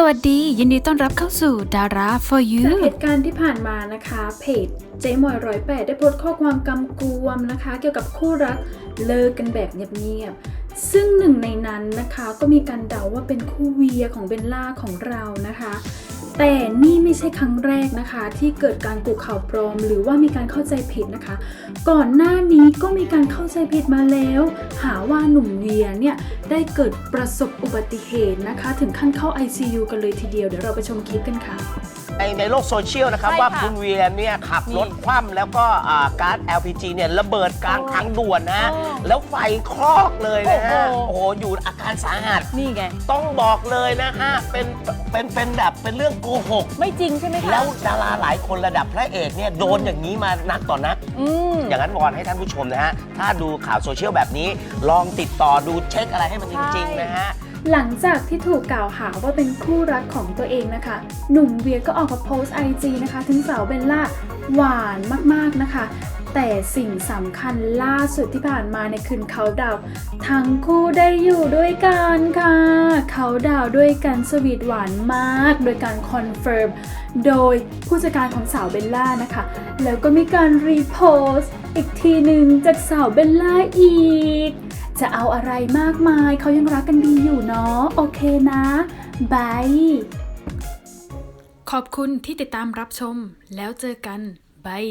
สวัสดี ยินดีต้อนรับเข้าสู่ดารา for you จากเหตุการณ์ที่ผ่านมานะคะ เพจเจ๊มอยร้อยแปดได้โพสต์ข้อความกำกวมนะคะ เกี่ยวกับคู่รักเลิกกันแบบเงียบๆ ซึ่งหนึ่งในนั้นนะคะก็มีการเดาว่าเป็นคู่เวียของเบลล่าของเรานะคะ แต่นี่ไม่ใช่ครั้งแรกนะคะ ที่เกิดการกุข่าวปลอม หรือว่ามีการเข้าใจผิดนะคะ ก่อนหน้านี้ก็มีการเข้าใจผิดมาแล้ว หาว่าหนุ่มเวียเนี่ยได้เกิดประสบอุบัติเหตุนะคะ ถึงขั้นเข้า ICU กันเลยทีเดียวเดี๋ยวเราไปชมคลิปกันค่ะ ในในโลกโซเชียลนะครับ ใช่ค่ะว่าคุณเวียนเนี่ยขับนี่รถคว่ำแล้วก็อ่าก๊าซ LPG เนี่ยระเบิดกลางโอ้ทางด่วนนะโอ้แล้วไฟคลอกเลยนะฮะโอ้โห โอ้โหอยู่อาการสาหัส นี่ไง ต้องบอกเลยนะฮะเป็นเป็นเป็นแบบเป็นเรื่องโกหก ไม่จริงใช่ไหมคะแล้วดาราหลายคนระดับพระเอกเนี่ยโดนอย่างนี้มานักต่อนนัก อืม อย่างนั้นวอนให้ท่านผู้ชมนะฮะ ถ้าดูข่าวโซเชียลแบบนี้ ลองติดต่อดูเช็คอะไรให้มันจริง ๆ นะฮะ หลังจากที่ถูกกล่าวหาว่าเป็นคู่รักของตัวเองนะคะ หนุ่มเวียก็ออกมาโพสต์ไอจีนะคะ ถึงสาวเบลล่าหวานมากๆนะคะ แต่สิ่งสำคัญล่าสุดที่ผ่านมาในคืนเขาดาวทั้งคู่ได้อยู่ด้วยกันค่ะ เขาดาวด้วยกันสวีทหวานมาก โดยการคอนเฟิร์มโดยผู้จัดการของสาวเบลล่านะคะ แล้วก็มีการรีโพสต์อีกทีหนึ่งจากสาวเบลล่าอีก จะเอาอะไรมากมาย เขายังรักกันดีอยู่เนาะ โอเคนะบายขอบคุณที่ติดตามรับชม แล้วเจอกันบาย